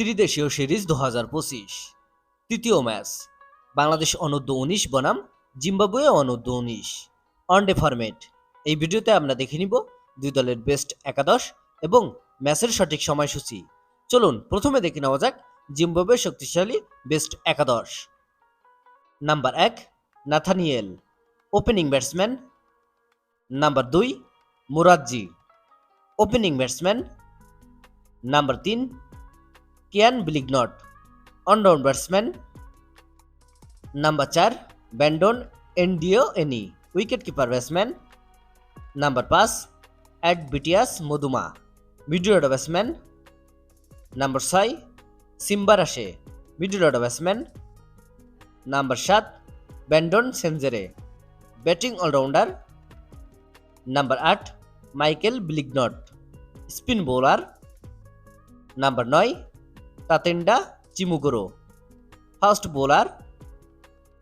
ত্রিদেশীয় সিরিজ দু হাজার পঁচিশ। তৃতীয় ম্যাচ, বাংলাদেশ অনূর্ধ্ব উনিশ, বনাম জিম্বাবুয়ে অনূর্ধ্ব উনিশ। ওয়ানডে ফরম্যাট, এই ভিডিওতে আমরা দেখে নিব দুই দলের বেস্ট একাদশ এবং ম্যাচের সঠিক সময়সূচি। চলুন, প্রথমে দেখে নেওয়া যাক জিম্বাবুয়ের শক্তিশালী বেস্ট একাদশ। নাম্বার এক, নাথানিয়েল, ওপেনিং ব্যাটসম্যান। নাম্বার দুই মুরাজ্জি ওপেনিং ব্যাটসম্যান। নাম্বার তিন কিয়ান বিলিগনট অলরাউন্ড ব্যাটসম্যান নাম্বার চার ব্যান্ডন এনডিও এনি উইকেট কিপার ব্যাটসম্যান নাম্বার পাঁচ অ্যাড বিটিয়াস মধুমা মিডল ব্যাটসম্যান নাম্বার ছয় সিম্বারাশে মিডল ব্যাটসম্যান নাম্বার সাত ব্যান্ডন সেনজেরে ব্যাটিং অলরাউন্ডার নাম্বার আট মাইকেল বিলিগনট স্পিন বোলার নাম্বার নয় Tatenda Chimugoro. Fast bowler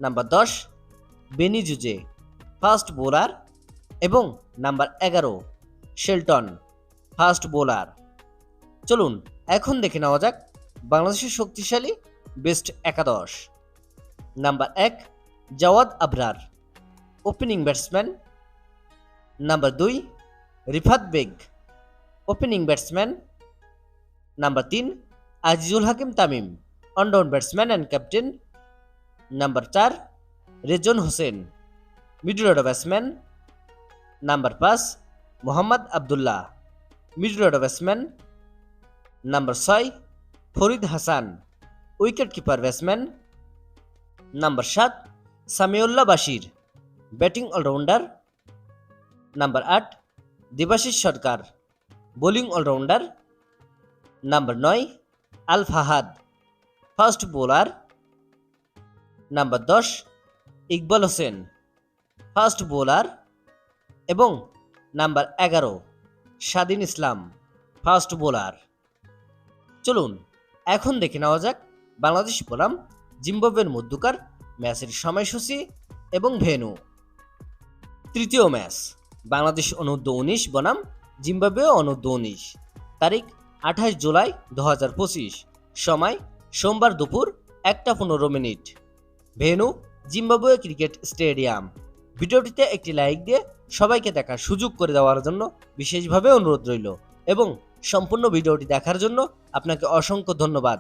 number দশ, বেনি জুজে। ফাস্ট বোলার এবং নাম্বার এগারো, শেলটন। ফাস্ট বোলার চলুন, এখন দেখে নেওয়া যাক বাংলাদেশের শক্তিশালী বেস্ট একাদশ। নাম্বার এক, Jawad Abrar opening batsman number দুই, Rifat Beg opening batsman number তিন Azizul Hakim Tamim one down batsman and captain, number চার, Rezon Hossain, middle order batsman, number পাঁচ, Mohammad Abdullah, middle order batsman, number ছয়, Farid Hasan, wicket keeper batsman, number সাত, Samiullah Bashir, batting allrounder, number আট, Debashis Sarkar, bowling allrounder, number নয় Al Fahad. Fast bowler number দশ, Iqbal Hossain. Fast bowler এবং number এগারো, স্বাধীন ইসলাম। First bowler. চলুন, এখন দেখে নেওয়া যাক বাংলাদেশ বনাম জিম্বাবুয়ের মধ্যকার ম্যাচের সময়সূচি এবং ভেন্যু। তৃতীয় ম্যাচ, বাংলাদেশ অনূর্ধ্ব উনিশ, বনাম জিম্বাবুয়ে অনূর্ধ্ব উনিশ, তারিখ আঠাশ জুলাই দু হাজার পঁচিশ। সময় সোমবার দুপুর একটা পনেরো minute. Venue Zimbabwe cricket stadium. ভিডিওটিতে একটি লাইক দিয়ে সবাইকে দেখার সুযোগ করে দেওয়ার জন্য বিশেষভাবে অনুরোধ রইল এবং সম্পূর্ণ ভিডিওটি দেখার জন্য আপনাকে অসংখ্য ধন্যবাদ।